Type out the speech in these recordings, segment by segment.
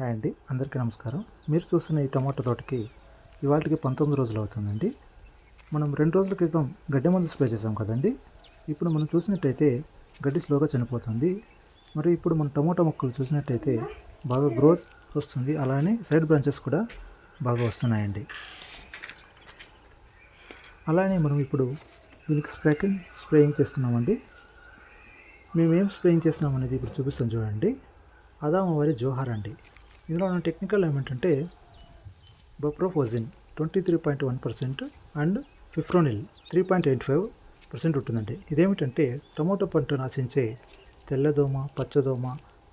Hi అండి అందరికీ నమస్కారం. మీరు చూస్తున్న ఈ టమాటో తోటకి ఇవాళకి పంతొమ్మిది రోజులు అవుతుందండి. మనం రెండు రోజుల క్రితం గడ్డి మందు స్ప్రే చేసాం కదండి. ఇప్పుడు మనం చూసినట్టయితే గడ్డి స్లోగా చనిపోతుంది. మరి ఇప్పుడు మన టమోటా మొక్కలు చూసినట్టయితే బాగా గ్రోత్ వస్తుంది. అలానే సైడ్ బ్రాంచెస్ కూడా బాగా వస్తున్నాయండి. అలానే మనం ఇప్పుడు దీనికి స్ప్రేకింగ్ స్ప్రేయింగ్ చేస్తున్నామండి. మేము ఏం స్ప్రేయింగ్ చేస్తున్నాం అనేది ఇప్పుడు చూపిస్తాం చూడండి. అదామ వారి జోహార్ అండి. ఇందులో ఉన్న టెక్నికల్ ఏమిటంటే buprofezin twenty three point one percent and fipronil three point eight five percent ఉంటుందండి. ఇదేమిటంటే టమోటో పంట నాశించే తెల్లదోమ పచ్చదోమ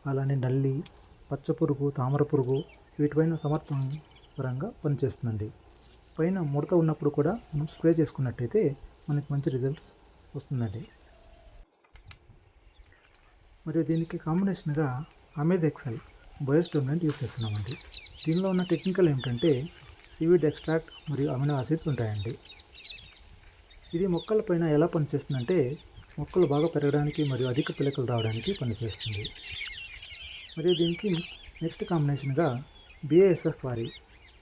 అలానే నల్లి పచ్చ పురుగు తామర పురుగు వీటిపైన సమర్థపరంగా పనిచేస్తుందండి. పైన ముడత ఉన్నప్పుడు కూడా మనం స్ప్రే చేసుకున్నట్టయితే మనకి మంచి రిజల్ట్స్ వస్తుందండి. మరియు దీనికి కాంబినేషన్గా అమేజ్ ఎక్సెల్ బయోస్టోమెంట్ యూస్ చేస్తున్నామండి. దీనిలో ఉన్న టెక్నికల్ ఏమిటంటే సివిడ్ ఎక్స్ట్రాక్ట్ మరియు అమినో ఆసిడ్స్ ఉంటాయండి. ఇది మొక్కల పైన ఎలా పనిచేస్తుందంటే మొక్కలు బాగా పెరగడానికి మరియు అధిక పిలకలు రావడానికి పనిచేస్తుంది. మరియు దీనికి నెక్స్ట్ కాంబినేషన్గా బిఏఎస్ఎఫ్ వారి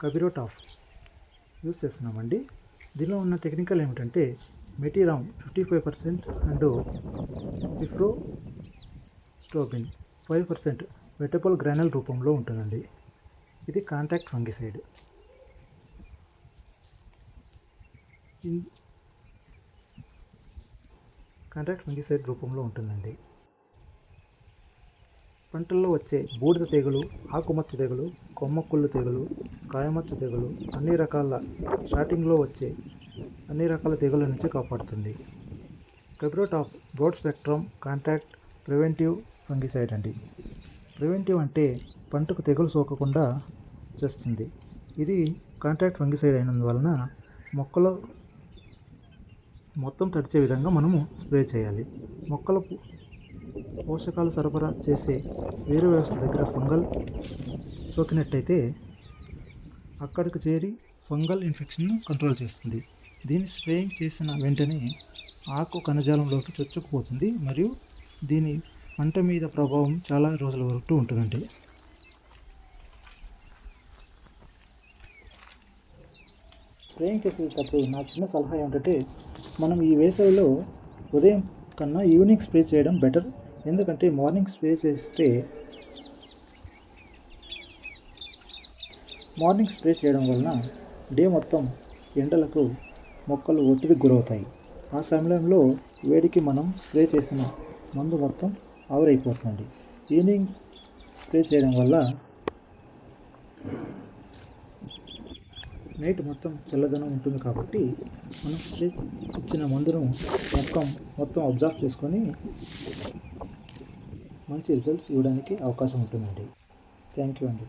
కబిరోటాఫ్ యూస్ చేస్తున్నామండి. దీనిలో ఉన్న టెక్నికల్ ఏమిటంటే metiram fifty five percent and pyraclostrobin five percent wettable granule రూపంలో ఉంటుందండి. ఇది కాంటాక్ట్ ఫంగిసైడ్. కాంటాక్ట్ ఫంగిసైడ్ రూపంలో ఉంటుందండి. పంటల్లో వచ్చే బూడిద తెగులు ఆకుమచ్చ తెగులు కొమ్మక్కుళ్ళు తెగులు కాయమచ్చ తెగులు అన్ని రకాల స్టార్టింగ్లో వచ్చే అన్ని రకాల తెగుల నుంచి కాపాడుతుంది. Cabrio Top broad spectrum contact preventive fungicide అండి. ప్రివెంటివ్ అంటే పంటకు తెగులు సోకకుండా చేస్తుంది. ఇది కాంట్రాక్ట్ ఫంగిసైడ్ అయినందువలన మొక్కలు మొత్తం తడిచే విధంగా మనము స్ప్రే చేయాలి. మొక్కల పోషకాలు సరఫరా చేసే వేరు వ్యవస్థ దగ్గర ఫంగల్ సోకినట్టయితే అక్కడికి చేరి ఫంగల్ ఇన్ఫెక్షన్ను కంట్రోల్ చేస్తుంది. దీన్ని స్ప్రేయింగ్ చేసిన వెంటనే ఆకు కణజాలంలోకి చొచ్చుకుపోతుంది మరియు దీని పంట మీద ప్రభావం చాలా రోజుల వరకు ఉంటుందండి. స్ప్రేయింగ్ చేసేటప్పుడు నా చిన్న సలహా ఏమిటంటే మనం ఈ వేసవిలో ఉదయం కన్నా ఈవినింగ్ స్ప్రే చేయడం బెటర్. ఎందుకంటే మార్నింగ్ స్ప్రే చేస్తే మార్నింగ్ స్ప్రే చేయడం వలన డే మొత్తం ఎండలకు మొక్కలు ఒత్తిడికి గురవుతాయి. ఆ సమయంలో వేడికి మనం స్ప్రే చేసిన మందు మొత్తం ఆవిరైపోతుంది. ఈవినింగ్ స్ప్రే చేయడం వల్ల నైట్ మొత్తం చల్లదనం ఉంటుంది కాబట్టి మనం స్ప్రే ఇచ్చిన మందును మొత్తం మొత్తం అబ్జర్వ్ చేసుకొని మంచి రిజల్ట్స్ ఇవ్వడానికి అవకాశం ఉంటుందండి. థ్యాంక్ యూ అండి.